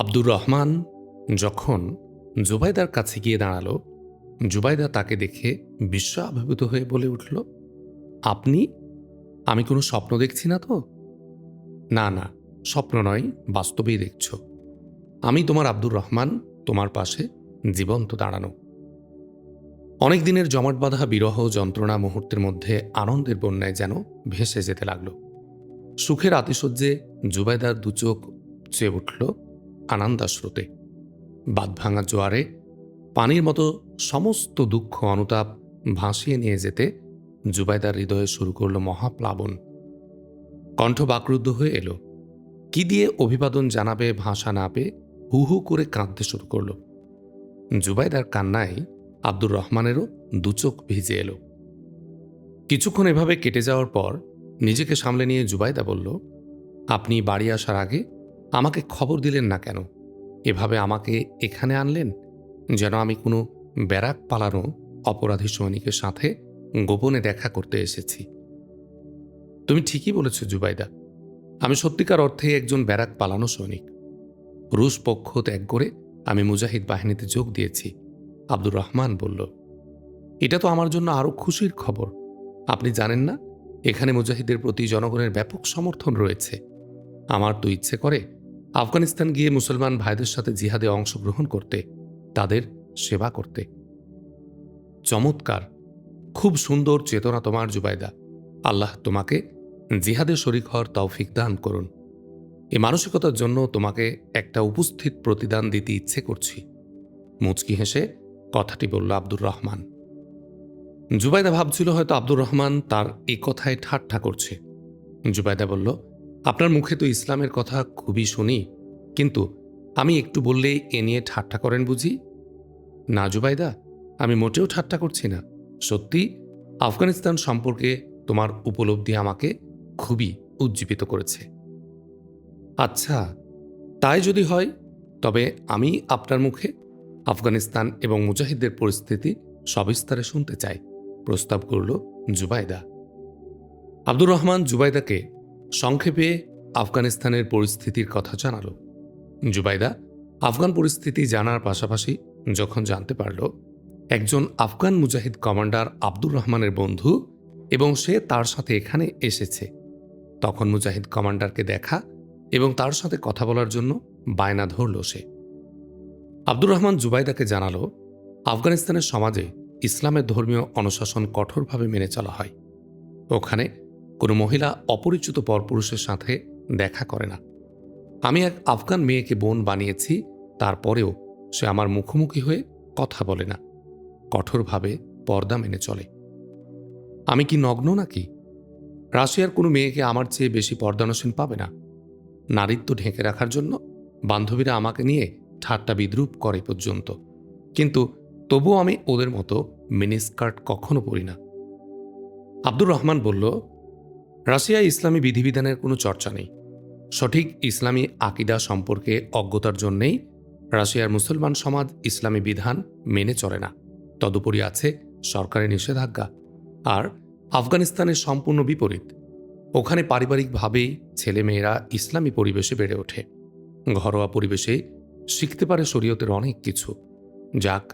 আব্দুর রহমান যখন জুবাইদার কাছে গিয়ে দাঁড়াল, জুবাইদা তাকে দেখে বিশ্ব আবির্ভূত হয়ে বলে উঠল, আপনি? আমি কোনো স্বপ্ন দেখছি না তো? না না, স্বপ্ন নয়, বাস্তবেই দেখছ। আমি তোমার আব্দুর রহমান, তোমার পাশে জীবন্ত দাঁড়ানো। অনেক দিনের জমাট বাঁধা বিরহ যন্ত্রণা মুহূর্তের মধ্যে আনন্দের বন্যায় যেন ভেসে যেতে লাগল। সুখের আতিশয্যে জুবাইদার দুচোখ চেয়ে উঠল আনন্দাশ্রুতে বাদ ভাঙা জোয়ারে পানির মতো সমস্ত দুঃখ অনুতাপ ভাসিয়ে নিয়ে যেতে জুবাইদার হৃদয়ে শুরু করল মহাপ্লাবন। কণ্ঠ বাকরুদ্ধ হয়ে এলো। কি দিয়ে অভিবাদন জানাবে ভাষা না পেয়ে হু হু করে কাঁদতে শুরু করল। জুবাইদার কান্নায় আব্দুর রহমানেরও দুচোখ ভিজে এলো। কিছুক্ষণ এভাবে কেটে যাওয়ার পর নিজেকে সামলে নিয়ে জুবাইদা বলল, আপনি বাড়ি আসার আগে আমাকে খবর দিলেন না কেন? এভাবে আমাকে এখানে আনলেন? যেন আমি কোনো ব্যারাক পালানো অপরাধী সৈনিকের সাথে গোপনে দেখা করতে এসেছি। তুমি ঠিকই বলেছ, জুবাইদা। আমি সত্যিকার অর্থে একজন ব্যারাক পালানো সৈনিক। রুশ পক্ষ ত্যাগ করে আমি মুজাহিদ বাহিনীতে যোগ দিয়েছি, আব্দুর রহমান বলল। এটা তো আমার জন্য আরও খুশির খবর। আপনি জানেন না, এখানে মুজাহিদের প্রতি জনগণের ব্যাপক সমর্থন রয়েছে। আমার তো ইচ্ছে করে আফগানিস্তান গিয়ে মুসলমান ভাইদের সাথে জিহাদে অংশগ্রহণ করতে, তাদের সেবা করতে। চমৎকার। খুব সুন্দর চেতনা তোমার, জুবাইদা। আল্লাহ তোমাকে জিহাদে শরিক হওয়ার তৌফিক দান করুন। এ মানসিকতার জন্য তোমাকে একটা উপস্থিত প্রতিদান দিতে ইচ্ছে করছি। মুচকি হেসে কথাটি বলল আব্দুর রহমান। জুবাইদা ভাবছিল হয়তো আব্দুর রহমান তার এই কথায় ঠাট্টা করছে। জুবাইদা বলল আপনার মুখে তো ইসলামের কথা খুবই শুনি, কিন্তু আমি একটু বললে এ নিয়ে ঠাট্টা করেন বুঝি? না জুবাইদা, আমি মোটেও ঠাট্টা করছি না। সত্যি, আফগানিস্তান সম্পর্কে তোমার উপলব্ধি আমাকে খুবই উজ্জীবিত করেছে। আচ্ছা তাই যদি হয়, তবে আমি আপনার মুখে আফগানিস্তান এবং মুজাহিদদের পরিস্থিতি সবিস্তারে শুনতে চাই, প্রস্তাব করল জুবাইদা। আব্দুর রহমান জুবাইদাকে সংক্ষেপে আফগানিস্তানের পরিস্থিতির কথা জানালো। জুবাইদা, আফগান পরিস্থিতি জানার পাশাপাশি যখন জানতে পারল, একজন আফগান মুজাহিদ কমান্ডার আব্দুর রহমানের বন্ধু এবং সে তার সাথে এখানে এসেছে। তখন মুজাহিদ কমান্ডারকে দেখা এবং তার সাথে কথা বলার জন্য বায়না ধরল সে। আব্দুর রহমান জুবাইদাকে জানালো, আফগানিস্তানের সমাজে ইসলামের ধর্মীয় অনুশাসন কঠোরভাবে মেনে চলা হয়। ওখানে কোনো মহিলা অপরিচিত পরপুরুষের সাথে দেখা করে না। আমি এক আফগান মেয়েকে বোন বানিয়েছি, তারপরেও সে আমার মুখোমুখি হয়ে কথা বলে না। কঠোরভাবে পর্দা মেনে চলে। আমি কি নগ্ন নাকি? রাশিয়ার কোনো মেয়েকে আমার চেয়ে বেশি পর্দানসীন পাবে না। নারীত্ব ঢেকে রাখার জন্য বান্ধবীরা আমাকে নিয়ে ঠাট্টা বিদ্রুপ করে পর্যন্ত। কিন্তু তবুও আমি ওদের মতো মিনিস্কার্ট কখনো পরি না। আব্দুর রহমান বলল রাশিয়ায় ইসলামী বিধিবিধানের কোনো চর্চা নেই। সঠিক ইসলামী আকিদা সম্পর্কে অজ্ঞতার জন্যেই রাশিয়ার মুসলমান সমাজ ইসলামী বিধান মেনে চলে না। তদুপরি আছে সরকারি নিষেধাজ্ঞা আর আফগানিস্তানের সম্পূর্ণ বিপরীত। ওখানে পারিবারিকভাবেই ছেলেমেয়েরা ইসলামী পরিবেশে বেড়ে ওঠে। ঘরোয়া পরিবেশে শিখতে পারে শরীয়তের অনেক কিছু। যাক,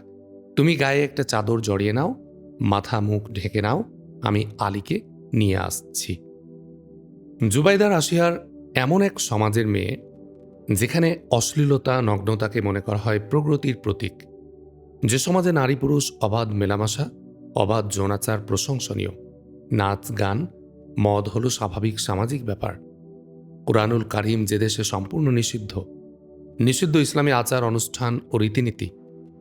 তুমি গায়ে একটা চাদর জড়িয়ে নাও, মাথা মুখ ঢেকে নাও, আমি আলীকে নিয়ে আসছি। জুবাইদার আসিয়ার এমন এক সমাজের মেয়ে, যেখানে অশ্লীলতা, নগ্নতাকে মনে করা হয় প্রগতির প্রতীক। যে সমাজে নারী পুরুষ অবাধ মেলামেশা, অবাধ যৌনাচার প্রশংসনীয়। নাচ, গান, মদ হল স্বাভাবিক সামাজিক ব্যাপার। কোরআনুল কারিম যে দেশে সম্পূর্ণ নিষিদ্ধ। নিষিদ্ধ ইসলামী আচার, অনুষ্ঠান ও রীতিনীতি।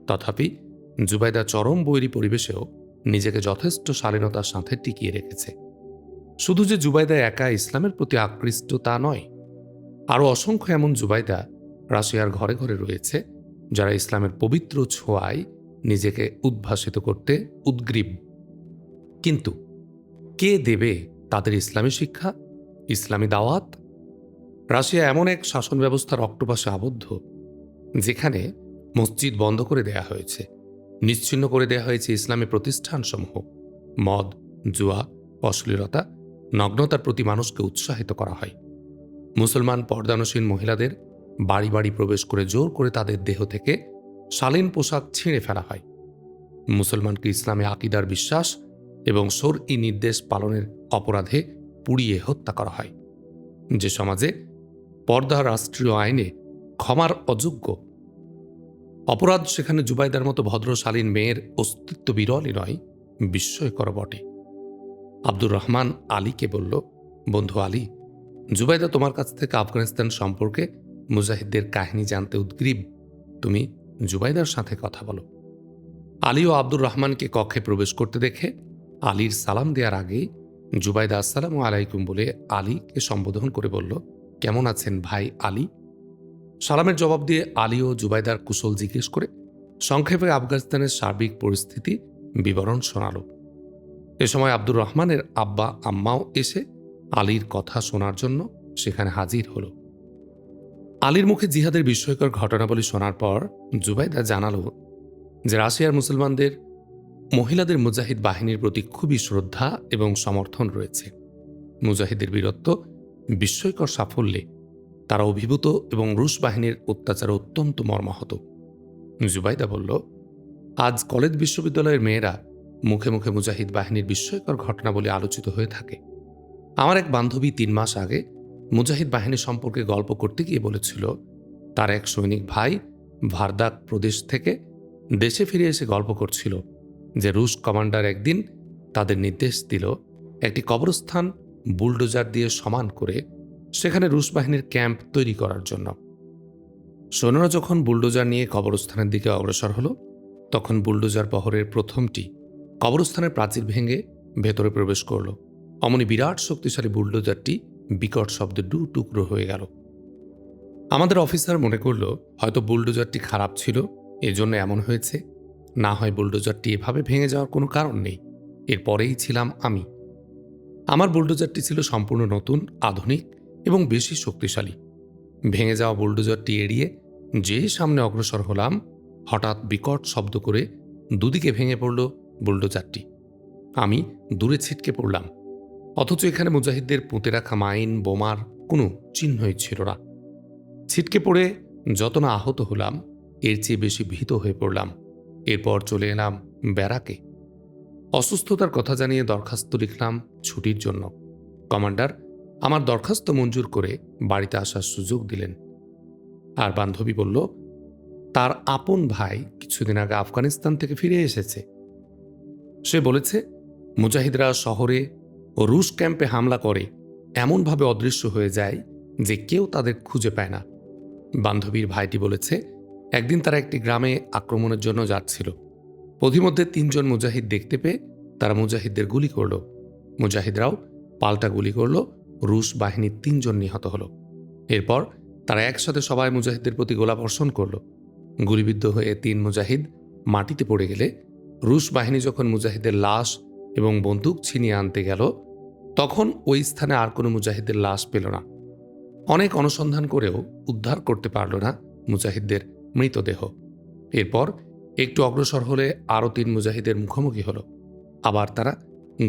তথাপি জুবাইদা চরম বৈরী পরিবেশেও নিজেকে যথেষ্ট শালীনতার সাথে টিকিয়ে রেখেছে। শুধু যে জুবাইদা একা ইসলামের প্রতি আকৃষ্ট তা নয়, আরও অসংখ্য এমন জুবাইদা রাশিয়ার ঘরে ঘরে রয়েছে, যারা ইসলামের পবিত্র ছোঁয়ায় নিজেকে উদ্ভাসিত করতে উদ্গ্রীব। কিন্তু কে দেবে তাদের ইসলামী শিক্ষা, ইসলামী দাওয়াত? রাশিয়া এমন এক শাসন ব্যবস্থার অক্টোপাসে আবদ্ধ, যেখানে মসজিদ বন্ধ করে দেয়া হয়েছে নিশ্চিন্ন করে দেয়া হয়েছে ইসলামী প্রতিষ্ঠানসমূহ, মদ, জুয়া, অশ্লীলতা নগ্নতার প্রতি মানুষকে উৎসাহিত করা হয়। মুসলমান পর্দানসীন মহিলাদের বাড়ি বাড়ি প্রবেশ করে জোর করে তাদের দেহ থেকে শালীন পোশাক ছিঁড়ে ফেলা হয়। মুসলমানকে ইসলামে আকিদার বিশ্বাস এবং সোর ই নির্দেশ পালনের অপরাধে পুড়িয়ে হত্যা করা হয়। যে সমাজে পর্দা রাষ্ট্রীয় আইনে ক্ষমার অযোগ্য। অপরাধ সেখানে জুবাইদার মতো ভদ্রশালীন মেয়ের অস্তিত্ব বিরলই নয়, বিস্ময়কর বটে। আব্দুর রহমান আলীকে বলল, বন্ধু আলী, জুবাইদা তোমার কাছ থেকে আফগানিস্তান সম্পর্কে মুজাহিদদের কাহিনী জানতে উদ্গ্রীব। তুমি জুবাইদার সাথে কথা বলো। আলী ও আব্দুর রহমানকে কক্ষে প্রবেশ করতে দেখে আলীর সালাম দেওয়ার আগেই জুবাইদা আসসালামু আলাইকুম বলে আলীকে সম্বোধন করে বলল, কেমন আছেন ভাই আলী? সালামের জবাব দিয়ে আলী ও জুবাইদার কুশল জিজ্ঞেস করে সংক্ষেপে আফগানিস্তানের সার্বিক পরিস্থিতি বিবরণ শোনাল। এ সময় আব্দুর রহমানের আব্বা, আম্মাও এসে আলীর কথা শোনার জন্য সেখানে হাজির হল। আলীর মুখে জিহাদের বিস্ময়কর ঘটনাবলী শোনার পর জুবাইদা জানালো যে রাশিয়ার মুসলমানদের, মহিলাদের মুজাহিদ বাহিনীর প্রতি খুবই শ্রদ্ধা এবং সমর্থন রয়েছে। মুজাহিদের বীরত্ব, বিস্ময়কর সাফল্যে তারা অভিভূত এবং রুশ বাহিনীর অত্যাচার অত্যন্ত মর্মাহত। জুবাইদা বলল, আজ কলেজ বিশ্ববিদ্যালয়ের মেয়েরা মুখে মুখে মুজাহিদ বাহিনীর বিস্ময়কর ঘটনা বলে আলোচিত হয়ে থাকে। আমার এক বান্ধবী তিন মাস আগে মুজাহিদ বাহিনী সম্পর্কে গল্প করতে গিয়ে বলেছিল, তার এক সৈনিক ভাই ভারদাক প্রদেশ থেকে দেশে ফিরে এসে গল্প করছিল যে রুশ কমান্ডার একদিন তাদের নির্দেশ দিল একটি কবরস্থান বুলডোজার দিয়ে সমান করে সেখানে রুশ বাহিনীর ক্যাম্প তৈরি করার জন্য। সৈন্যরা যখন বুলডোজার নিয়ে কবরস্থানের দিকে অগ্রসর হলো, তখন বুলডোজার বহরের প্রথমটি কবরস্থানের প্রাচীর ভেঙে ভেতরে প্রবেশ করল। অমনি বিরাট শক্তিশালী বুলডোজারটি বিকট শব্দে ডু টুকরো হয়ে গেল। আমাদের অফিসার মনে করল, হয়তো বুলডোজারটি খারাপ ছিল, এজন্য এমন হয়েছে। না হয় বুলডোজারটি এভাবে ভেঙে যাওয়ার কোনো কারণ নেই। এরপরেই ছিলাম আমি। আমার বুলডোজারটি ছিল সম্পূর্ণ নতুন, আধুনিক এবং বেশি শক্তিশালী। ভেঙে যাওয়া বুলডোজারটি এড়িয়ে যে সামনে অগ্রসর হলাম, হঠাৎ বিকট শব্দ করে দুদিকে ভেঙে পড়ল বুলডোজারটি। আমি দূরে ছিটকে পড়লাম। অথচ এখানে মুজাহিদদের পুঁতে রাখা মাইন, বোমার কোনো চিহ্নই ছিল না। ছিটকে পড়ে যত না আহত হলাম, এর চেয়ে বেশি ভীত হয়ে পড়লাম। এরপর চলে এলাম ব্যারাকে। অসুস্থতার কথা জানিয়ে দরখাস্ত লিখলাম ছুটির জন্য। কমান্ডার আমার দরখাস্ত মঞ্জুর করে বাড়িতে আসার সুযোগ দিলেন। আর বান্ধবী বলল, তার আপন ভাই কিছুদিন আগে আফগানিস্তান থেকে ফিরে এসেছে। সে বলেছে, মুজাহিদরা শহরে ও রুশ ক্যাম্পে হামলা করে, এমনভাবে অদৃশ্য হয়ে যায় যে কেউ তাদের খুঁজে পায় না। বান্ধবীর ভাইটি বলেছে, একদিন তারা একটি গ্রামে আক্রমণের জন্য যাচ্ছিল। পথিমধ্যে তিনজন মুজাহিদ দেখতে পেয়ে তারা মুজাহিদদের গুলি করল। মুজাহিদরাও পাল্টা গুলি করল, রুশ বাহিনীর তিনজন নিহত হল। এরপর তারা একসাথে সবাই মুজাহিদদের প্রতি গোলাবর্ষণ করল। গুলিবিদ্ধ হয়ে তিন মুজাহিদ মাটিতে পড়ে গেলে রুশ বাহিনী যখন মুজাহিদের লাশ এবং বন্দুক ছিনিয়ে আনতে গেল, তখন ওই স্থানে আর কোনো মুজাহিদের লাশ পেল না। অনেক অনুসন্ধান করেও উদ্ধার করতে পারল না মুজাহিদদের মৃতদেহ। এরপর একটু অগ্রসর হলে আরও তিন মুজাহিদের মুখোমুখি হলো। আবার তারা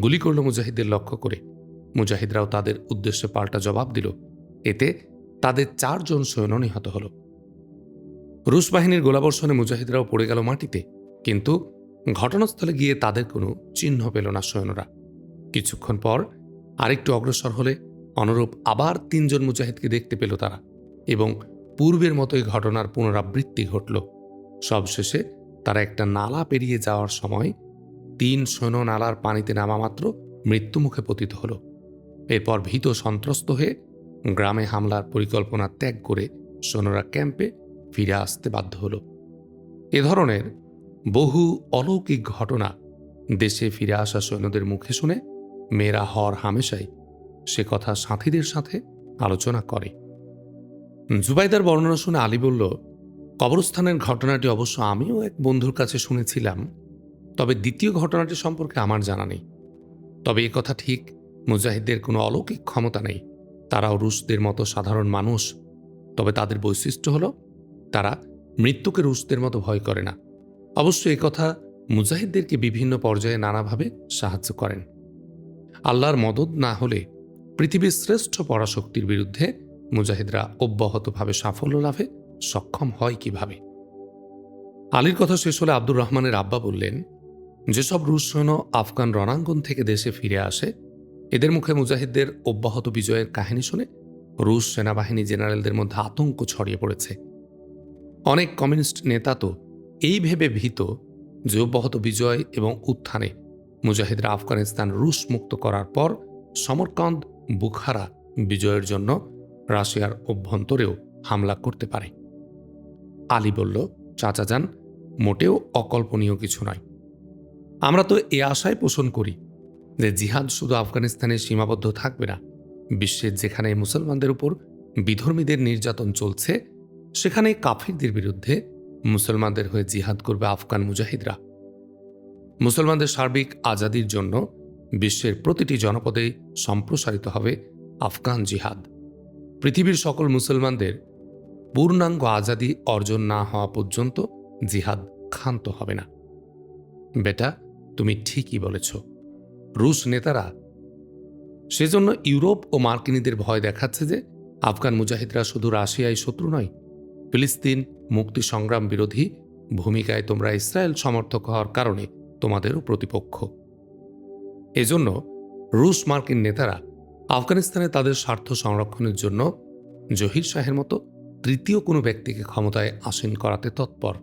গুলি করল মুজাহিদদের লক্ষ্য করে। মুজাহিদরাও তাদের উদ্দেশ্যে পাল্টা জবাব দিল। এতে তাদের চারজন সৈন্য নিহত হল। রুশ বাহিনীর গোলাবর্ষণে মুজাহিদরাও পড়ে গেল মাটিতে, কিন্তু ঘটনাস্থলে গিয়ে তাদের কোনো চিহ্ন পেল না সৈন্যরা। কিছুক্ষণ পর আরেকটু অগ্রসর হলে অনুরূপ আবার তিনজন মুজাহিদকে দেখতে পেল তারা এবং পূর্বের মতোই ঘটনার পুনরাবৃত্তি ঘটল। সবশেষে তারা একটা নালা পেরিয়ে যাওয়ার সময় তিন সৈন্য নালার পানিতে নামা মাত্র মৃত্যুমুখে পতিত হল। এরপর ভীত সন্ত্রস্ত হয়ে গ্রামে হামলার পরিকল্পনা ত্যাগ করে সৈন্যরা ক্যাম্পে ফিরে আসতে বাধ্য হল। এ ধরনের বহু অলৌকিক ঘটনা দেশে ফিরে আসা সৈন্যদের মুখে শুনে মেয়েরা হর হামেশাই সে কথা সাথীদের সাথে আলোচনা করে। জুবাইদার বর্ণনা শুনে আলী বলল, কবরস্থানের ঘটনাটি অবশ্য আমিও এক বন্ধুর কাছে শুনেছিলাম, তবে দ্বিতীয় ঘটনাটি সম্পর্কে আমার জানা নেই। তবে এ কথা ঠিক, মুজাহিদদের কোনো অলৌকিক ক্ষমতা নেই। তারাও রুশদের মতো সাধারণ মানুষ। তবে তাদের বৈশিষ্ট্য হল, তারা মৃত্যুকে রুশদের মতো ভয় করে না। অবশ্য এ কথা মুজাহিদদেরকে বিভিন্ন পর্যায়ে নানাভাবে সাহায্য করেন। আল্লাহর মদত না হলে পৃথিবীর শ্রেষ্ঠ পরাশক্তির বিরুদ্ধে মুজাহিদরা অব্যাহতভাবে সাফল্য লাভে সক্ষম হয় কীভাবে? আলীর কথা শেষ হলে আব্দুর রহমানের আব্বা বললেন, যেসব রুশ সৈন্য আফগান রণাঙ্গন থেকে দেশে ফিরে আসে, এদের মুখে মুজাহিদদের অব্যাহত বিজয়ের কাহিনী শুনে রুশ সেনাবাহিনী জেনারেলদের মধ্যে আতঙ্ক ছড়িয়ে পড়েছে। অনেক কমিউনিস্ট নেতা তো এই ভেবে ভীত যে অব্যাহত বিজয় এবং উত্থানে মুজাহিদরা আফগানিস্তান রুশ মুক্ত করার পর সমরকন্দ বুখারা বিজয়ের জন্য রাশিয়ার অভ্যন্তরেও হামলা করতে পারে। আলী বলল, চাচা যান, মোটেও অকল্পনীয় কিছু নয়। আমরা তো এ আশায় পোষণ করি যে জিহাদ শুধু আফগানিস্তানে সীমাবদ্ধ থাকবে না, বিশ্বের যেখানে মুসলমানদের উপর বিধর্মীদের নির্যাতন চলছে, সেখানে কাফিরদের বিরুদ্ধে মুসলমানদের হয়ে জিহাদ করবে আফগান মুজাহিদরা। মুসলমানদের সার্বিক আজাদির জন্য বিশ্বের প্রতিটি জনপদে সম্প্রসারিত হবে আফগান জিহাদ। পৃথিবীর সকল মুসলমানদের পূর্ণাঙ্গ আজাদি অর্জন না হওয়া পর্যন্ত জিহাদ ক্ষান্ত হবে না। বেটা, তুমি ঠিকই বলেছ। রুশ নেতারা সেজন্য ইউরোপ ও মার্কিনীদের ভয় দেখাচ্ছে যে আফগান মুজাহিদরা শুধু রাশিয়ায় শত্রু নয় ফিলিস্তিন মুক্তি সংগ্রাম বিরোধী ভূমিকায় তোমরা ইসরায়েল সমর্থক হওয়ার কারণে তোমাদেরও প্রতিপক্ষ। এজন্য রুশ মার্কিন নেতারা আফগানিস্তানে তাদের স্বার্থ সংরক্ষণের জন্য জহির শাহের মতো তৃতীয় কোনো ব্যক্তিকে ক্ষমতায় আসীন করাতে তৎপর।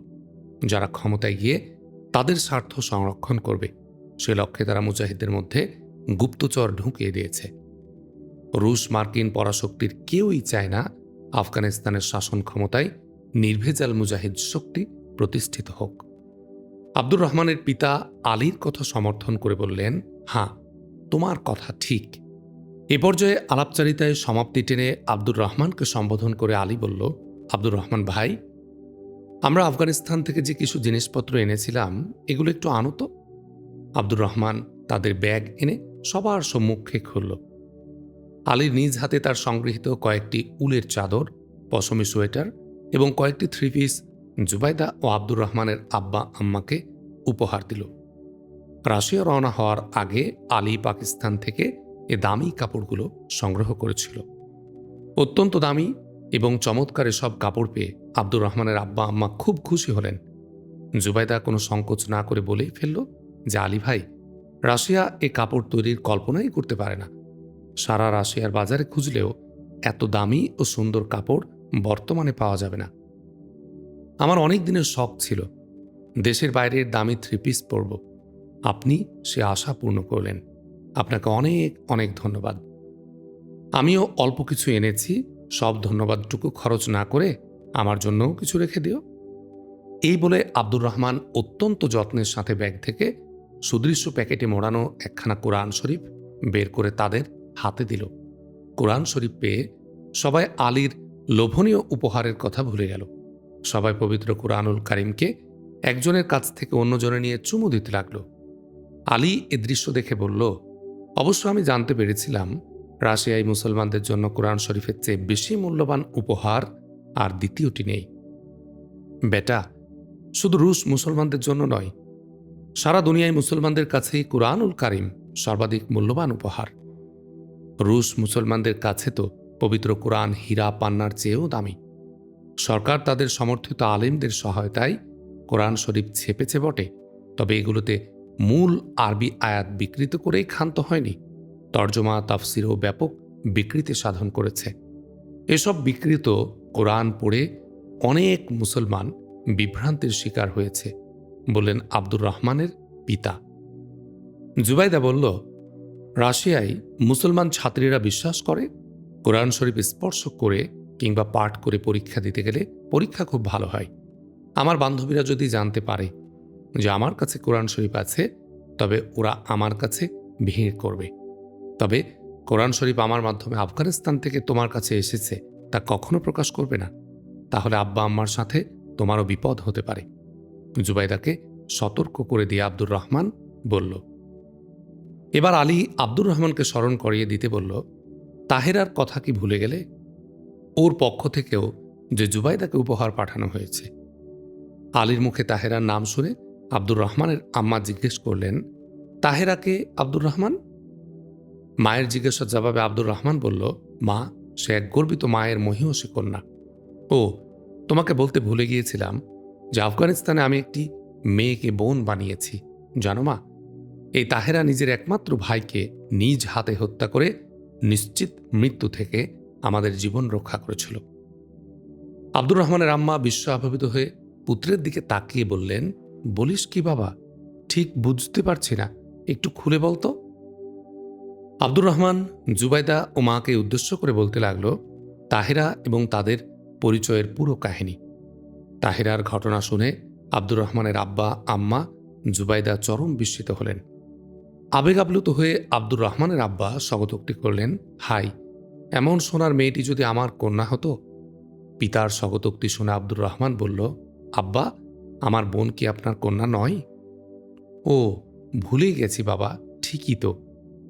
যারা ক্ষমতায় গিয়ে তাদের স্বার্থ সংরক্ষণ করবে, সে লক্ষ্যে তারা মুজাহিদের মধ্যে গুপ্তচর ঢুকিয়ে দিয়েছে। রুশ মার্কিন পরাশক্তির কেউই চায় না আফগানিস্তানের শাসন ক্ষমতায় নির্ভেজাল মুজাহিদ শক্তি প্রতিষ্ঠিত হোক। আব্দুর রহমানের পিতা আলীর কথা সমর্থন করে বললেন হ্যাঁ তোমার কথা ঠিক। এ পর্যায়ে আলাপচারিতায় সমাপ্তি টেনে আব্দুর রহমানকে সম্বোধন করে আলী বলল, আব্দুর রহমান ভাই, আমরা আফগানিস্তান থেকে যে কিছু জিনিসপত্র এনেছিলাম, এগুলো একটু আনো তো। আব্দুর রহমান তাদের ব্যাগ এনে সবার সম্মুখে খুলল। আলীর নিজ হাতে তার সংগৃহীত কয়েকটি উলের চাদর, পশমি সোয়েটার এবং কয়েকটি থ্রি পিস জুবাইদা ও আব্দুর রহমানের আব্বা আম্মাকে উপহার দিল। রাশিয়া রওনা হওয়ার আগে আলী পাকিস্তান থেকে এ দামি কাপড়গুলো সংগ্রহ করেছিল। অত্যন্ত দামি এবং চমৎকার সব কাপড় পেয়ে আব্দুর রহমানের আব্বা আম্মা খুব খুশি হলেন। জুবাইদা কোনো সংকোচ না করে বলেই ফেলল যে, আলী ভাই, রাশিয়া এ কাপড় তৈরির কল্পনাই করতে পারে না। সারা রাশিয়ার বাজারে খুঁজলেও এত দামি ও সুন্দর কাপড় বর্তমানে পাওয়া যাবে না। আমার অনেক দিনের শখ ছিল, দেশের বাইরের দামি থ্রি পিস পরব। আপনি সে আশা পূর্ণ করলেন। আপনাকে অনেক অনেক ধন্যবাদ। আমিও অল্প কিছু এনেছি, সব ধন্যবাদটুকু খরচ না করে আমার জন্যও কিছু রেখে দিও। এই বলে আব্দুর রহমান অত্যন্ত যত্নের সাথে ব্যাগ থেকে সুদৃশ্য প্যাকেটে মোড়ানো একখানা কোরআন শরীফ বের করে তাদের হাতে দিল। কোরআন শরীফ পেয়ে সবাই আলীর লোভনীয় উপহারের কথা ভুলে গেল। সবাই পবিত্র কোরআনুল কারিমকে একজনের কাছ থেকে অন্যজনে নিয়ে চুমু দিতে লাগল। আলী এ দৃশ্য দেখে বলল, অবশ্য আমি জানতে পেরেছিলাম, রাশিয়ায় মুসলমানদের জন্য কোরআন শরীফের চেয়ে বেশি মূল্যবান উপহার আর দ্বিতীয়টি নেই। বেটা, শুধু রুশ মুসলমানদের জন্য নয়, সারা দুনিয়ায় মুসলমানদের কাছেই কোরআনুল কারিম সর্বাধিক মূল্যবান উপহার। রুশ মুসলমানদের কাছে তো পবিত্র কোরআন হীরা পান্নার চেয়েও দামি। সরকার তাদের সমর্থিত আলেমদের সহায়তায় কোরআন শরীফ ছেপেছে বটে, তবে এগুলোতে মূল আরবি আয়াত বিকৃত করেই ক্ষান্ত হয়নি। তর্জমা, তাফসিরও ব্যাপক বিকৃতি সাধন করেছে। এসব বিকৃত কোরআন পড়ে অনেক মুসলমান বিভ্রান্তির শিকার হয়েছে, বললেন আব্দুর রহমানের পিতা। জুবাইদা বলল, রাশিয়ায় মুসলমান ছাত্রীরা বিশ্বাস করে কোরআন শরীফ স্পর্শ করে কিংবা পাঠ করে পরীক্ষা দিতে গেলে পরীক্ষা খুব ভালো হয়। আমার বান্ধবীরা যদি জানতে পারে যে আমার কাছে কোরআন শরীফ আছে, তবে ওরা আমার কাছে ভিড় করবে। তবে কোরআন শরীফ আমার মাধ্যমে আফগানিস্তান থেকে তোমার কাছে এসেছে, তা কখনো প্রকাশ করবে না। তাহলে আব্বা আম্মার সাথে তোমারও বিপদ হতে পারে। জুবাইদাকে সতর্ক করে দিয়ে আব্দুর রহমান বলল, এবার আলী আব্দুর রহমানকে স্মরণ করিয়ে দিতে বলল তাহেরার কথা কি ভুলে গেলে? ওর পক্ষ থেকেও যে জুবাইদাকে উপহার পাঠানো হয়েছে। আলীর মুখে তাহেরার নাম শুনে আব্দুর রহমানের আম্মা জিজ্ঞেস করলেন তাহেরাকে আব্দুর রহমান? মায়ের জিজ্ঞাসার জবাবে আব্দুর রহমান বলল, মা, সে এক গর্বিত মায়ের মহিষী কন্যা। ও, তোমাকে বলতে ভুলে গিয়েছিলাম যে আফগানিস্তানে আমি একটি মেয়েকে বোন বানিয়েছি। জানো মা, এই তাহেরা নিজের একমাত্র ভাইকে নিজ হাতে হত্যা করে নিশ্চিত মৃত্যু থেকে আমাদের জীবন রক্ষা করেছিল। আব্দুর রহমানের আম্মা বিশ্ব আভাবিত হয়ে পুত্রের দিকে তাকিয়ে বললেন, বলিস কি বাবা, ঠিক বুঝতে পারছি না, একটু খুলে বলতো আব্দুর রহমান জুবাইদা ও মাকে উদ্দেশ্য করে বলতে লাগল, তাহেরা এবং তাদের পরিচয়ের পুরো কাহিনী। তাহেরার ঘটনা শুনে আব্দুর রহমানের আব্বা, আম্মা জুবাইদা চরম বিস্মিত হলেন। আবেগ আপ্লুত হয়ে আব্দুর রহমানের আব্বা স্বগতোক্তি করলেন, হাই, এমন সোনার মেয়েটি যদি আমার কন্যা হতো? পিতার স্বগতোক্তি শুনে আব্দুর রহমান বলল, আব্বা, আমার বোন কি আপনার কন্যা নয়? ও, ভুলেই গেছি বাবা, ঠিকই তো।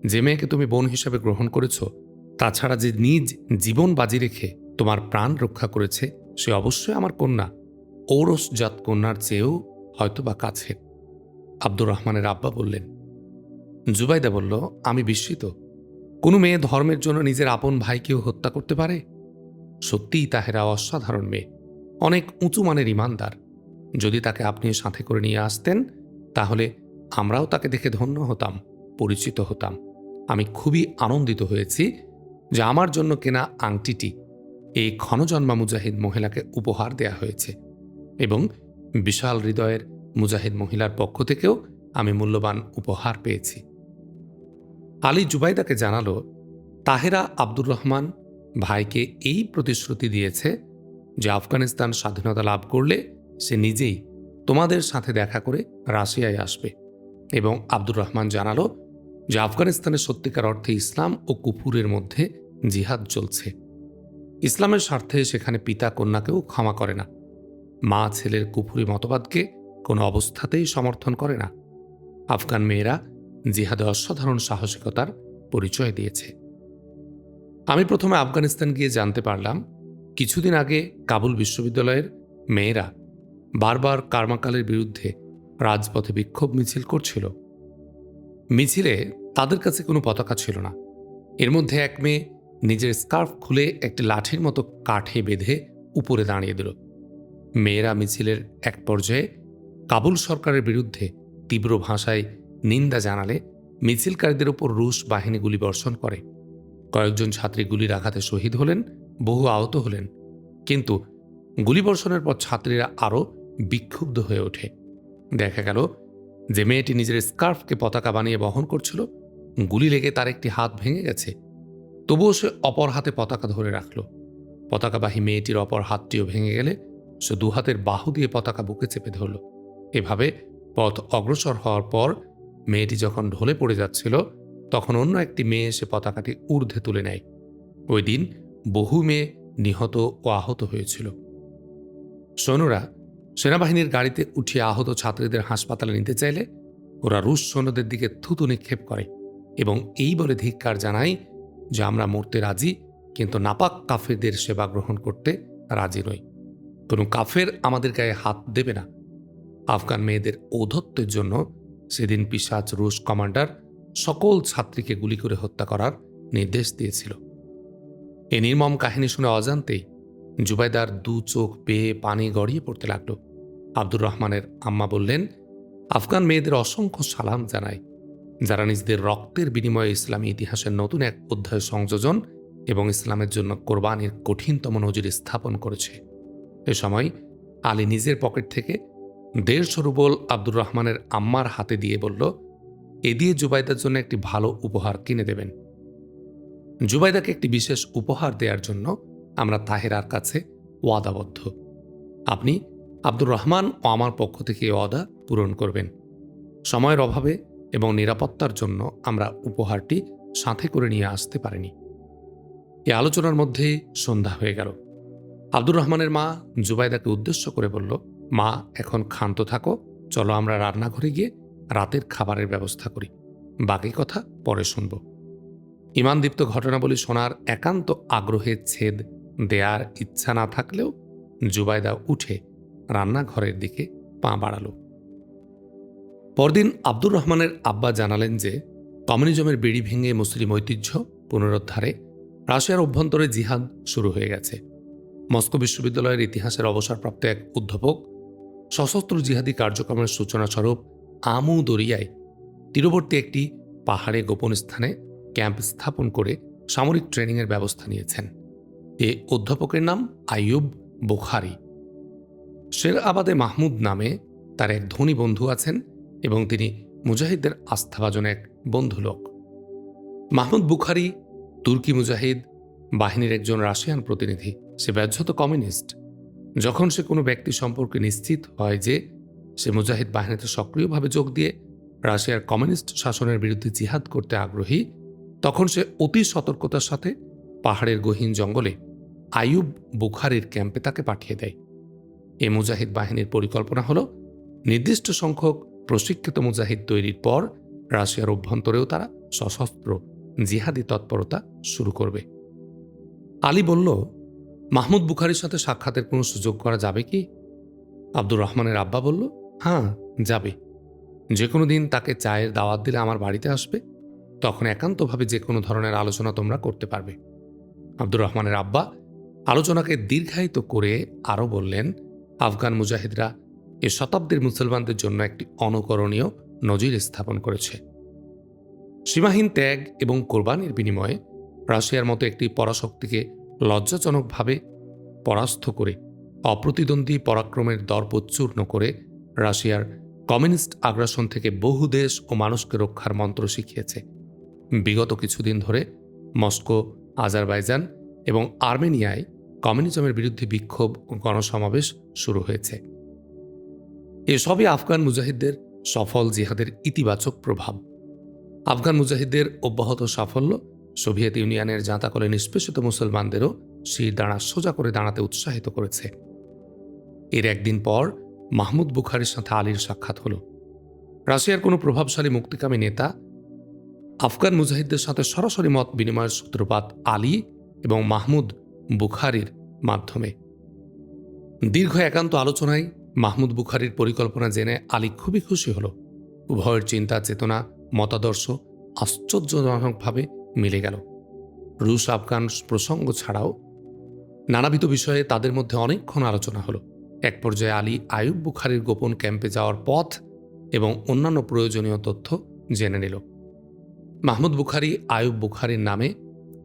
যে মেয়েকে তুমি বোন হিসাবে গ্রহণ করেছ, তাছাড়া যে নিজ জীবন বাজি রেখে তোমার প্রাণ রক্ষা করেছে, সে অবশ্যই আমার কন্যা। ঔরসজাত কন্যার চেয়েও হয়তো বা কাছে আব্দুর রহমানের আব্বা বললেন জুবাইদা বলল, আমি বিস্মিত। কোনো মেয়ে ধর্মের জন্য নিজের আপন ভাইকেও হত্যা করতে পারে? সত্যিই তাহেরা অসাধারণ মেয়ে। অনেক উঁচু মানের ইমানদার। যদি তাকে আপনি সাথে করে নিয়ে আসতেন, তাহলে আমরাও তাকে দেখে ধন্য হতাম, পরিচিত হতাম। আমি খুবই আনন্দিত হয়েছি যে আমার জন্য কেনা আংটিটি এই ক্ষণজন্মা মুজাহিদ মহিলাকে উপহার দেয়া হয়েছে এবং বিশাল হৃদয়ের মুজাহিদ মহিলার পক্ষ থেকেও আমি মূল্যবান উপহার পেয়েছি। আলী জুবাইদাকে জানালো, তাহেরা আব্দুর রহমান ভাইকে এই প্রতিশ্রুতি দিয়েছে যে আফগানিস্তান স্বাধীনতা লাভ করলে সে নিজেই তোমাদের সাথে দেখা করে রাশিয়ায় আসবে। এবং আব্দুর রহমান জানালো যে আফগানিস্তানের সত্যিকার অর্থে ইসলাম ও কুপুরের মধ্যে জিহাদ চলছে। ইসলামের স্বার্থে সেখানে পিতা কন্যাকেও ক্ষমা করে না। মা ছেলের কুফুরি মতবাদকে কোনো অবস্থাতেই সমর্থন করে না। আফগান মেয়েরা জিহাদে অসাধারণ সাহসিকতার পরিচয় দিয়েছে। আমি প্রথমে আফগানিস্তান গিয়ে জানতে পারলাম, কিছুদিন আগে কাবুল বিশ্ববিদ্যালয়ের মেয়েরা বারবার কারমাকালের বিরুদ্ধে রাজপথে বিক্ষোভ মিছিল করছিল। মিছিলে তাদের কাছে কোনো পতাকা ছিল না। এর মধ্যে এক মেয়ে নিজের স্কার্ফ খুলে একটি লাঠির মতো কাঠে বেঁধে উপরে দাঁড়িয়ে দিল। মেয়েরা মিছিলের এক পর্যায়ে কাবুল সরকারের বিরুদ্ধে তীব্র ভাষায় নিন্দা জানালে মিছিলকারীদের উপর রুশ বাহিনী গুলি বর্ষণ করে। কয়েকজন ছাত্রী গুলির আঘাতে শহীদ হলেন, বহু আহত হলেন। কিন্তু গুলিবর্ষণের পর ছাত্রীরা আরও বিক্ষুব্ধ হয়ে ওঠে। দেখা গেল যে মেয়েটি নিজের স্কার্ফকে পতাকা বানিয়ে বহন করছিল, গুলি লেগে তার একটি হাত ভেঙে গেছে। তবুও সে অপর হাতে পতাকা ধরে রাখল। পতাকাবাহী মেয়েটির অপর হাতটিও ভেঙে গেলে সে দু হাতের বাহু দিয়ে পতাকা বুকে চেপে ধরল। এভাবে পথ অগ্রসর হওয়ার পর মেয়েটি যখন ঢলে পড়ে যাচ্ছিল, তখন অন্য একটি মেয়ে এসে পতাকাটি ঊর্ধ্বে তুলে নেয়। ওই দিন বহু মেয়ে নিহত ও আহত হয়েছিল। সৈন্যরা সেনাবাহিনীর গাড়িতে উঠিয়ে আহত ছাত্রীদের হাসপাতালে নিতে চাইলে ওরা রুশ সৈন্যদের দিকে থুতু নিক্ষেপ করে এবং এই বলে ধিক্কার জানায় যে আমরা মরতে রাজি, কিন্তু নাপাক কাফেরদের সেবা গ্রহণ করতে রাজি নই। কোনো কাফের আমাদের গায়ে হাত দেবে না। আফগান মেয়েদের ঔধত্যের জন্য সেদিন পিসাচ রুশ কমান্ডার সকল ছাত্রীকে গুলি করে হত্যা করার নির্দেশ দিয়েছিল। এ নির্মম কাহিনী শুনে অজান্তেই জুবাইদার দু চোখ পেয়ে পানি গড়িয়ে পড়তে লাগল। আব্দুর রহমানের আম্মা বললেন, আফগান মেয়েদের অসংখ্য সালাম জানায় যারা নিজেদের রক্তের বিনিময়ে ইসলামী ইতিহাসের নতুন এক অধ্যায় সংযোজন এবং ইসলামের জন্য কোরবানির কঠিনতম নজির স্থাপন করেছে। এ সময় আলী নিজের পকেট থেকে দেড়শো রুবল আব্দুর রহমানের আম্মার হাতে দিয়ে বলল, এ দিয়ে জুবাইদার জন্য একটি ভালো উপহার কিনে দেবেন। জুবাইদাকে একটি বিশেষ উপহার দেওয়ার জন্য আমরা তাহেরার কাছে ওয়াদাবদ্ধ। আপনি আব্দুর রহমান ও আমার পক্ষ থেকে ওয়াদা পূরণ করবেন। সময়ের অভাবে এবং নিরাপত্তার জন্য আমরা উপহারটি সাথে করে নিয়ে আসতে পারিনি। এ আলোচনার মধ্যে সন্ধ্যা হয়ে গেল। আব্দুর রহমানের মা জুবাইদাকে উদ্দেশ্য করে বলল মা, এখন ক্ষান্ত থাকো। চলো আমরা রান্নাঘরে গিয়ে রাতের খাবারের ব্যবস্থা করি। বাকি কথা পরে শুনব। ইমানদীপ্ত ঘটনাবলী শোনার একান্ত আগ্রহে ছেদ দেয়ার ইচ্ছা না থাকলেও জুবাইদা উঠে রান্নাঘরের দিকে পা বাড়াল। পরদিন আব্দুর রহমানের আব্বা জানালেন যে, কমিউনিজমের বিড়ি ভেঙে মুসলিম ঐতিহ্য পুনরুদ্ধারে রাশিয়ার অভ্যন্তরে জিহাদ শুরু হয়ে গেছে। মস্কো বিশ্ববিদ্যালয়ের ইতিহাসের অবসরপ্রাপ্ত এক অধ্যাপক সশস্ত্র জিহাদি কার্যক্রমের সূচনা স্বরূপ আমু দরিয়ায় তীরবর্তী একটি পাহাড়ে গোপন স্থানে ক্যাম্প স্থাপন করে সামরিক ট্রেনিংয়ের ব্যবস্থা নিয়েছেন। এ অধ্যাপকের নাম আইয়ুব বুখারি। শের আবাদে মাহমুদ নামে তার এক ধনী বন্ধু আছেন এবং তিনি মুজাহিদদের আস্থাভাজন এক বন্ধু লোক মাহমুদ বুখারি তুর্কি মুজাহিদ, বাহিনীর একজন রাশিয়ান প্রতিনিধি, সে ব্যাহ্যত কমিউনিস্ট। যখন সে কোনো ব্যক্তি সম্পর্কে নিশ্চিত হয় যে সে মুজাহিদ বাহিনীতে সক্রিয়ভাবে যোগ দিয়ে রাশিয়ার কমিউনিস্ট শাসনের বিরুদ্ধে জিহাদ করতে আগ্রহী, তখন সে অতি সতর্কতার সাথে পাহাড়ের গহীন জঙ্গলে আইয়ুব বুখারির ক্যাম্পে তাকে পাঠিয়ে দেয়। এ মুজাহিদ বাহিনীর পরিকল্পনা হল, নির্দিষ্ট সংখ্যক প্রশিক্ষিত মুজাহিদ তৈরির পর রাশিয়ার অভ্যন্তরেও তারা সশস্ত্র জিহাদি তৎপরতা শুরু করবে। আলী বলল মাহমুদ বুখারির সাথে সাক্ষাতের কোনো সুযোগ করা যাবে কি? আব্দুর রহমানের আব্বা বলল হ্যাঁ যাবে। যে কোনো দিন তাকে চায়ের দাওয়াত দিলে আমার বাড়িতে আসবে। তখন একান্তভাবে যে কোনো ধরনের আলোচনা তোমরা করতে পারবে। আব্দুর রহমানের আব্বা আলোচনাকে দীর্ঘায়িত করে আরও বললেন, আফগান মুজাহিদরা এ শতাব্দীর মুসলমানদের জন্য একটি অনুকরণীয় নজির স্থাপন করেছে। সীমাহীন ত্যাগ এবং কোরবানির বিনিময়ে রাশিয়ার মতো একটি পরাশক্তিকে লজ্জাজনকভাবে পরাস্ত করে, অপ্রতিদ্বন্দ্বী পরাক্রমের দর্পোচ্চূর্ণ করে রাশিয়ার কমিউনিস্ট আগ্রাসন থেকে বহু দেশ ও মানুষকে রক্ষার মন্ত্র শিখিয়েছে। বিগত কিছুদিন ধরে মস্কো, আজারবাইজান এবং আর্মেনিয়ায় কমিউনিজমের বিরুদ্ধে বিক্ষোভ ও গণসমাবেশ শুরু হয়েছে। এসবই আফগান মুজাহিদদের সফল জিহাদের ইতিবাচক প্রভাব। আফগান মুজাহিদদের অব্যাহত সাফল্য সোভিয়েত ইউনিয়নের জাঁতাকলে নিষ্পেষিত মুসলমানদেরও শির দাঁড়া সোজা করে দাঁড়াতে উৎসাহিত করেছে। এর একদিন পর মাহমুদ বুখারির সাথে আলীর সাক্ষাৎ হল। রাশিয়ার কোনো প্রভাবশালী মুক্তিকামী নেতা আফগান মুজাহিদদের সাথে সরাসরি মত বিনিময়ের সূত্রপাত আলী এবং মাহমুদ বুখারির মাধ্যমে। দীর্ঘ একান্ত আলোচনায় মাহমুদ বুখারির পরিকল্পনা জেনে আলী খুবই খুশি হল। উভয়ের চিন্তা, চেতনা, মতাদর্শ আশ্চর্যজনকভাবে মিলে গেল। রুশ, আফগান প্রসঙ্গ ছাড়াও নানাবিধ বিষয়ে তাদের মধ্যে অনেকক্ষণ আলোচনা হলো। এক পর্যায়ে আলী আয়ুব বুখারির গোপন ক্যাম্পে যাওয়ার পথ এবং অন্যান্য প্রয়োজনীয় তথ্য জেনে নিল। মাহমুদ বুখারি, আয়ুব বুখারির নামে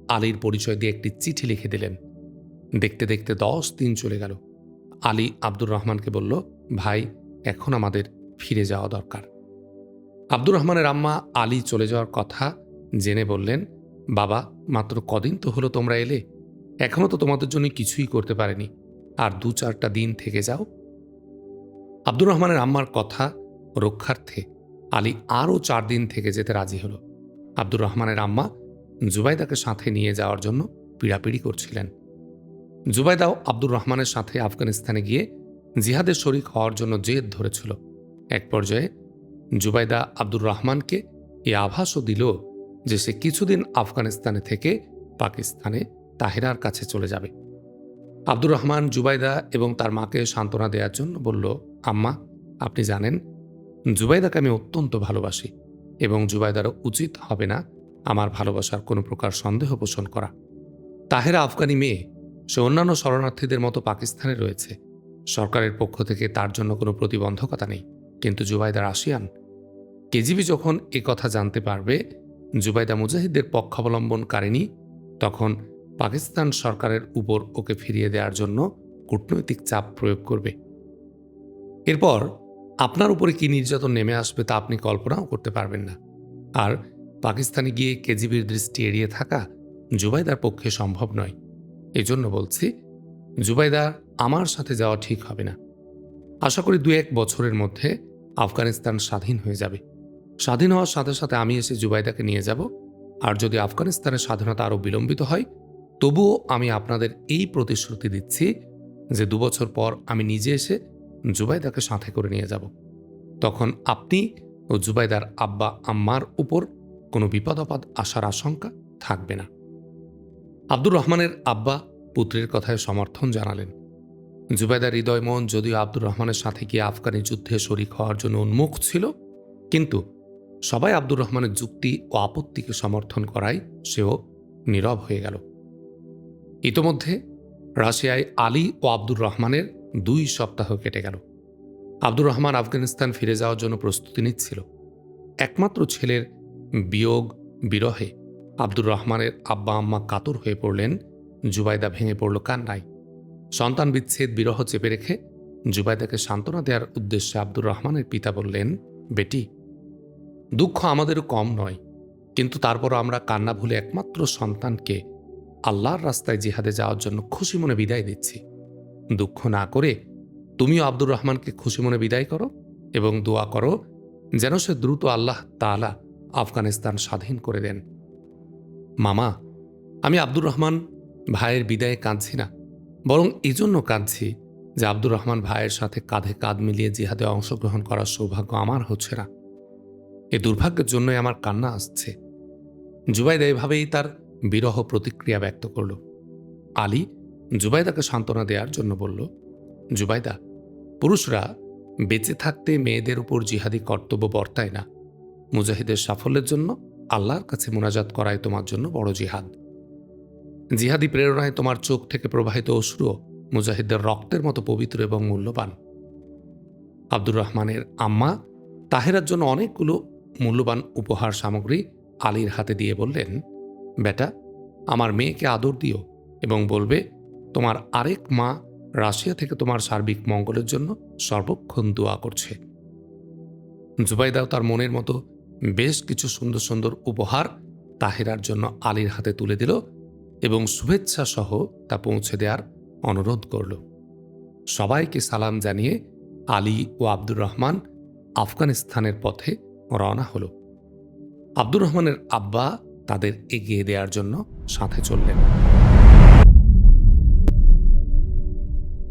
আলীর পরিচয় দিয়ে একটি চিঠি লিখে দিলেন। দেখতে দেখতে দশ দিন চলে গেল। আলী আব্দুর রহমানকে বলল, ভাই, এখন আমাদের ফিরে যাওয়া দরকার। আব্দুর রহমানের আম্মা আলী চলে যাওয়ার কথা জেনে বললেন বাবা, মাত্র কদিন তো হলো তোমরা এলে। এখনও তো তোমাদের জন্য কিছুই করতে পারেনি। আর দু চারটা দিন থেকে যাও। আব্দুর রহমানের আম্মার কথা রক্ষার্থে আলী আরও চার দিন থেকে যেতে রাজি হলো। আব্দুর রহমানের আম্মা জুবাইদাকে সাথে নিয়ে যাওয়ার জন্য পিড়াপিড়ি করছিলেন। জুবাইদাও আব্দুর রহমানের সাথে আফগানিস্তানে গিয়ে জিহাদের শরিক হওয়ার জন্য জেদ ধরেছিল। এক পর্যায়ে জুবাইদা আব্দুর রহমানকে এ আভাসও দিল যে সে কিছুদিন আফগানিস্তানে থেকে পাকিস্তানে তাহেরার কাছে চলে যাবে। আব্দুর রহমান জুবাইদা এবং তার মাকে সান্ত্বনা দেওয়ার জন্য বলল, আম্মা, আপনি জানেন, জুবাইদাকে আমি অত্যন্ত ভালোবাসি এবং জুবাইদারও উচিত হবে না আমার ভালোবাসার কোনো প্রকার সন্দেহ পোষণ করা। তাহেরা আফগানি মেয়ে, সে অন্যান্য শরণার্থীদের মতো পাকিস্তানে রয়েছে। সরকারের পক্ষ থেকে তার জন্য কোনো প্রতিবন্ধকতা নেই। কিন্তু জুবাইদার আসিয়ান, কেজিবি যখন এ কথা জানতে পারবে জুবাইদা মুজাহিদদের পক্ষাবলম্বনকারিনী তখন পাকিস্তান সরকারের উপর ওকে ফিরিয়ে দেওয়ার জন্য কূটনৈতিক চাপ প্রয়োগ করবে। এরপর, আপনার উপরে কি নির্যাতন নেমে আসবে তা আপনি কল্পনাও করতে পারবেন না। আর পাকিস্তানে গিয়ে কেজিবির দৃষ্টি এড়িয়ে থাকা জুবাইদার পক্ষে সম্ভব নয়। এজন্য বলছি, জুবাইদা আমার সাথে যাওয়া ঠিক হবে না। আশা করি দু এক বছরের মধ্যে আফগানিস্তান স্বাধীন হয়ে যাবে। স্বাধীন হওয়ার সাথে সাথে আমি এসে জুবাইদাকে নিয়ে যাব। আর যদি আফগানিস্তানের স্বাধীনতা আরও বিলম্বিত হয়, তবুও আমি আপনাদের এই প্রতিশ্রুতি দিচ্ছি যে দুবছর পর আমি নিজে এসে জুবাইদাকে সাথে করে নিয়ে যাব। তখন আপনি ও জুবাইদার আব্বা আম্মার উপর কোনো বিপদ আপদ আসার আশঙ্কা থাকবে না। আব্দুর রহমানের আব্বা পুত্রের কথায় সমর্থন জানালেন। জুবাইদার হৃদয় মন যদিও আব্দুর রহমানের সাথে গিয়ে আফগানি যুদ্ধে শরিক হওয়ার জন্য উন্মুখ ছিল, কিন্তু সবাই আব্দুর রহমানের যুক্তি ও আপত্তিকে সমর্থন করায় সেও নীরব হয়ে গেল। ইতোমধ্যে রাশিয়ায় আলী ও আব্দুর রহমানের দুই সপ্তাহ কেটে গেল। আব্দুর রহমান আফগানিস্তান ফিরে যাওয়ার জন্য প্রস্তুতি নিচ্ছিল। একমাত্র ছেলের বিয়োগ বিরহে আব্দুর রহমানের আব্বা আম্মা কাতর হয়ে পড়লেন জুবাইদা ভেঙে পড়ল কান্নায়। সন্তান বিচ্ছেদ বিরহ চেপে রেখে জুবাইদাকে সান্ত্বনা দেওয়ার উদ্দেশ্যে আব্দুর রহমানের পিতা বললেন, বেটি দুঃখ আমাদেরও কম নয়, কিন্তু তারপরও আমরা কান্না ভুলে একমাত্র সন্তানকে আল্লাহর রাস্তায় জিহাদে যাওয়ার জন্য খুশি মনে বিদায় দিচ্ছি। দুঃখ না করে তুমিও আব্দুর রহমানকে খুশি মনে বিদায় করো এবং দোয়া করো যেন সে দ্রুত আল্লাহ তাআলা আফগানিস্তান স্বাধীন করে দেন। মামা, আমি আব্দুর রহমান ভাইয়ের বিদায়ে কাঁদছি না, বরং এজন্য কাঁদছি যে আব্দুর রহমান ভাইয়ের সাথে কাঁধে কাঁধ মিলিয়ে জিহাদে অংশগ্রহণ করার সৌভাগ্য আমার হচ্ছে না। এই দুর্ভাগ্যের জন্যই আমার কান্না আসছে। জুবাইদা এভাবেই তার বিরহ প্রতিক্রিয়া ব্যক্ত করল। আলী জুবাইদাকে সান্ত্বনা দেওয়ার জন্য বলল, জুবাইদা, পুরুষরা বেঁচে থাকতে মেয়েদের উপর জিহাদি কর্তব্য বর্তায় না। মুজাহিদের সাফল্যের জন্য আল্লাহর কাছে মোনাজাত করাই তোমার জন্য বড় জিহাদ। জিহাদি প্রেরণায় তোমার চোখ থেকে প্রবাহিত অশ্রুও মুজাহিদদের রক্তের মতো পবিত্র এবং মূল্যবান। আব্দুর রহমানের আম্মা তাহেরার জন্য অনেকগুলো মূল্যবান উপহার সামগ্রী আলীর হাতে দিয়ে বললেন, বেটা, আমার মেয়েকে আদর দিও এবং বলবে, তোমার আরেক মা রাশিয়া থেকে তোমার সার্বিক মঙ্গলের জন্য সর্বক্ষণ দোয়া করছে। জুবাইদাও তার মনের মতো বেশ কিছু সুন্দর সুন্দর উপহার তাহেরার জন্য আলীর হাতে তুলে দিল এবং শুভেচ্ছা সহ তা পৌঁছে দেওয়ার অনুরোধ করল। সবাইকে সালাম জানিয়ে আলী ও আব্দুর রহমান আফগানিস্তানের পথে রওনা হল। আব্দুর রহমানের আব্বা তাদের এগিয়ে দেওয়ার জন্য সাথে চললেন।